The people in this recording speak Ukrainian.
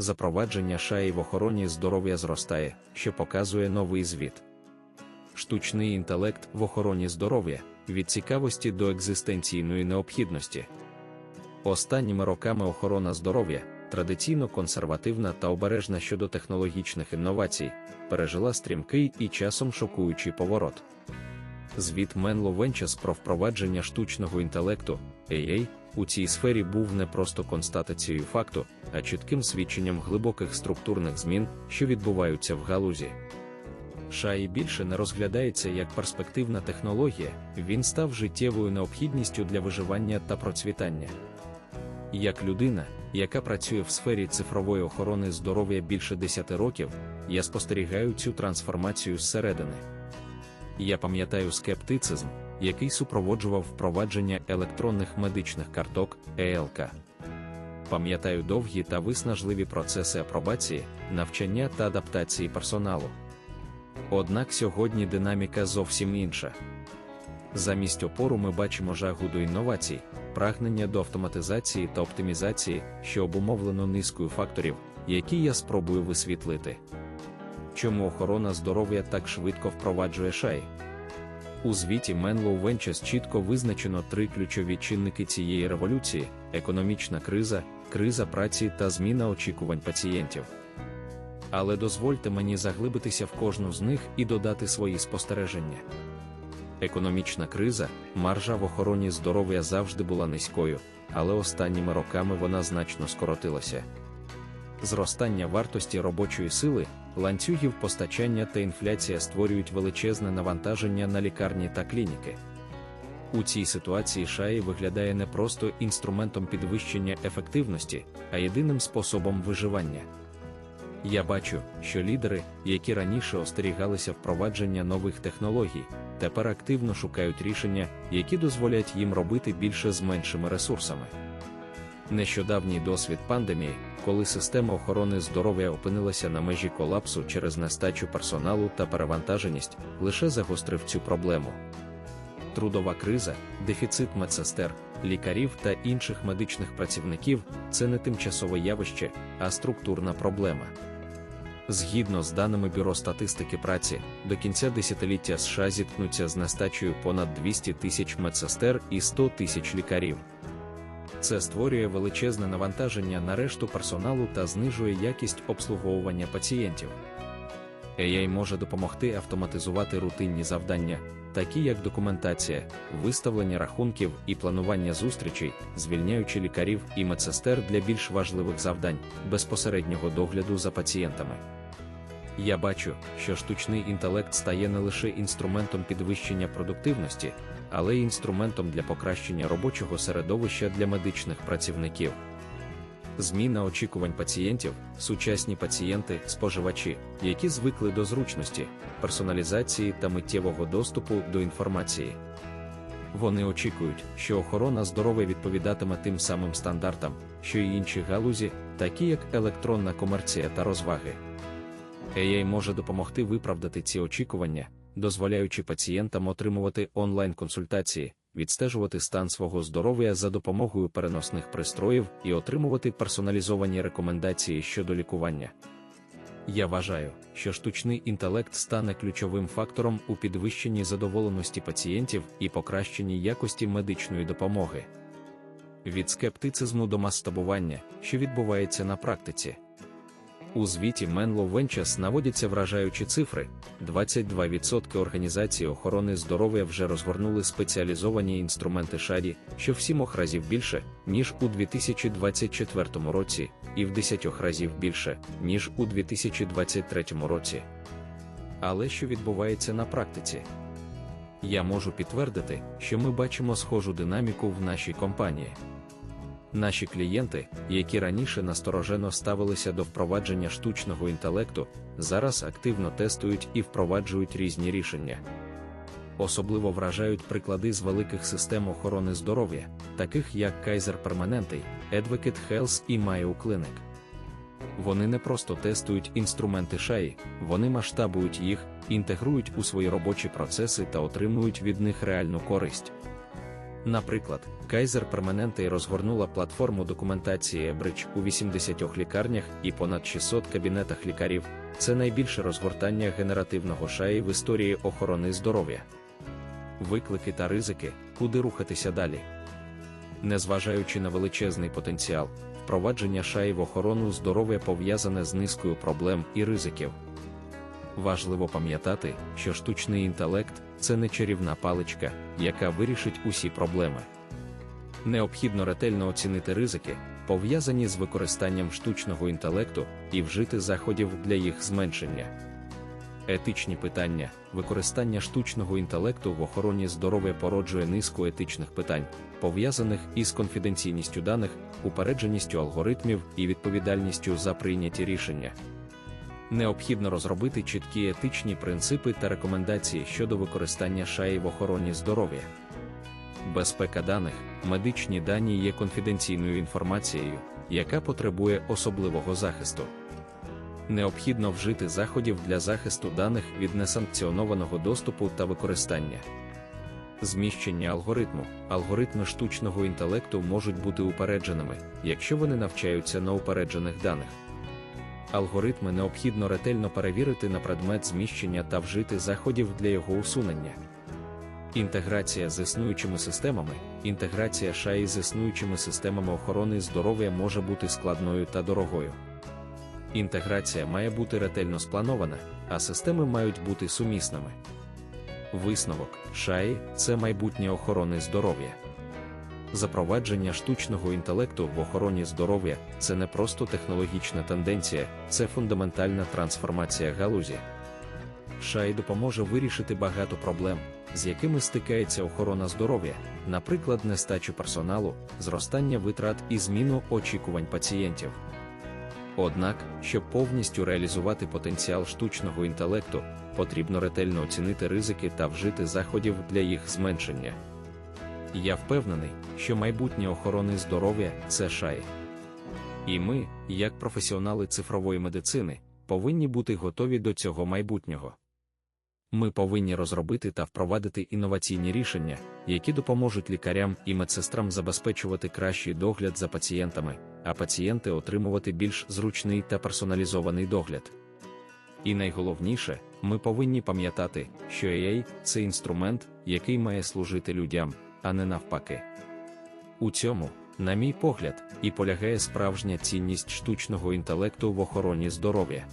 запровадження шаї в охороні здоров'я зростає, що показує новий звіт. Штучний інтелект в охороні здоров'я від цікавості до екзистенційної необхідності. Останніми роками охорона здоров'я, традиційно консервативна та обережна щодо технологічних інновацій, пережила стрімкий і часом шокуючий поворот. Звіт Менло Венчес про впровадження штучного інтелекту AI у цій сфері був не просто констатацією факту, а чітким свідченням глибоких структурних змін, що відбуваються в галузі. Шаї більше не розглядається як перспективна технологія, він став життєвою необхідністю для виживання та процвітання. Як людина, яка працює в сфері цифрової охорони здоров'я більше 10 років, я спостерігаю цю трансформацію зсередини. Я пам'ятаю скептицизм, який супроводжував впровадження електронних медичних карток ЕЛК. Пам'ятаю довгі та виснажливі процеси апробації, навчання та адаптації персоналу. Однак сьогодні динаміка зовсім інша. Замість опору ми бачимо жагу до інновацій, прагнення до автоматизації та оптимізації, що обумовлено низкою факторів, які я спробую висвітлити. Чому охорона здоров'я так швидко впроваджує шай? У звіті Menlo Ventures чітко визначено три ключові чинники цієї революції: економічна криза, криза праці та зміна очікувань пацієнтів. Але дозвольте мені заглибитися в кожну з них і додати свої спостереження. Економічна криза, маржа в охороні здоров'я завжди була низькою, але останніми роками вона значно скоротилася. Зростання вартості робочої сили, ланцюгів постачання та інфляція створюють величезне навантаження на лікарні та клініки. У цій ситуації шаї виглядає не просто інструментом підвищення ефективності, а єдиним способом виживання. Я бачу, що лідери, які раніше остерігалися впровадження нових технологій, тепер активно шукають рішення, які дозволять їм робити більше з меншими ресурсами. Нещодавній досвід пандемії, коли система охорони здоров'я опинилася на межі колапсу через нестачу персоналу та перевантаженість, лише загострив цю проблему. Трудова криза, дефіцит медсестер, лікарів та інших медичних працівників це не тимчасове явище, а структурна проблема. Згідно з даними Бюро статистики праці, до кінця десятиліття США зіткнуться з нестачею понад 200 тисяч медсестер і 100 тисяч лікарів. Це створює величезне навантаження на решту персоналу та знижує якість обслуговування пацієнтів. AI може допомогти автоматизувати рутинні завдання, такі як документація, виставлення рахунків і планування зустрічей, звільняючи лікарів і медсестер для більш важливих завдань, безпосереднього догляду за пацієнтами. Я бачу, що штучний інтелект стає не лише інструментом підвищення продуктивності, але й інструментом для покращення робочого середовища для медичних працівників. Зміна очікувань пацієнтів, сучасні пацієнти, споживачі, які звикли до зручності, персоналізації та миттєвого доступу до інформації. Вони очікують, що охорона здоров'я відповідатиме тим самим стандартам, що й інші галузі, такі як електронна комерція та розваги. AI може допомогти виправдати ці очікування, дозволяючи пацієнтам отримувати онлайн-консультації, відстежувати стан свого здоров'я за допомогою переносних пристроїв і отримувати персоналізовані рекомендації щодо лікування. Я вважаю, що штучний інтелект стане ключовим фактором у підвищенні задоволеності пацієнтів і покращенні якості медичної допомоги. Від скептицизму до масштабування, що відбувається на практиці. У звіті Menlo Ventures наводяться вражаючі цифри: 22% організацій охорони здоров'я вже розгорнули спеціалізовані інструменти шаді, що в сімох разів більше, ніж у 2024 році, і в 10 разів більше, ніж у 2023 році. Але що відбувається на практиці? Я можу підтвердити, що ми бачимо схожу динаміку в нашій компанії. Наші клієнти, які раніше насторожено ставилися до впровадження штучного інтелекту, зараз активно тестують і впроваджують різні рішення. Особливо вражають приклади з великих систем охорони здоров'я, таких як Kaiser Permanente, Advocate Health і Mayo Clinic. Вони не просто тестують інструменти шаї, вони масштабують їх, інтегрують у свої робочі процеси та отримують від них реальну користь. Наприклад, Kaiser Permanente розгорнула платформу документації eBridge у 80 лікарнях і понад 600 кабінетах лікарів. Це найбільше розгортання генеративного шаї в історії охорони здоров'я. Виклики та ризики, куди рухатися далі. Незважаючи на величезний потенціал, впровадження шаї в охорону здоров'я пов'язане з низкою проблем і ризиків. Важливо пам'ятати, що штучний інтелект це не чарівна паличка, яка вирішить усі проблеми. Необхідно ретельно оцінити ризики, пов'язані з використанням штучного інтелекту, і вжити заходів для їх зменшення. Етичні питання, використання штучного інтелекту в охороні здоров'я породжує низку етичних питань, пов'язаних із конфіденційністю даних, упередженістю алгоритмів і відповідальністю за прийняті рішення. Необхідно розробити чіткі етичні принципи та рекомендації щодо використання шаї в охороні здоров'я. Безпека даних, медичні дані є конфіденційною інформацією, яка потребує особливого захисту. Необхідно вжити заходів для захисту даних від несанкціонованого доступу та використання. Зміщення алгоритму. Алгоритми штучного інтелекту можуть бути упередженими, якщо вони навчаються на упереджених даних. Алгоритми необхідно ретельно перевірити на предмет зміщення та вжити заходів для його усунення. Інтеграція з існуючими системами. Інтеграція шаї з існуючими системами охорони здоров'я може бути складною та дорогою. Інтеграція має бути ретельно спланована, а системи мають бути сумісними. Висновок шаї це майбутнє охорони здоров'я. Запровадження штучного інтелекту в охороні здоров'я це не просто технологічна тенденція, це фундаментальна трансформація галузі. Шай допоможе вирішити багато проблем, з якими стикається охорона здоров'я, наприклад, нестачу персоналу, зростання витрат і зміну очікувань пацієнтів. Однак, щоб повністю реалізувати потенціал штучного інтелекту, потрібно ретельно оцінити ризики та вжити заходів для їх зменшення. Я впевнений, що майбутнє охорони здоров'я це шаї. І ми, як професіонали цифрової медицини, повинні бути готові до цього майбутнього. Ми повинні розробити та впровадити інноваційні рішення, які допоможуть лікарям і медсестрам забезпечувати кращий догляд за пацієнтами, а пацієнти отримувати більш зручний та персоналізований догляд. І найголовніше, ми повинні пам'ятати, що AI – це інструмент, який має служити людям, а не навпаки. У цьому, на мій погляд, і полягає справжня цінність штучного інтелекту в охороні здоров'я.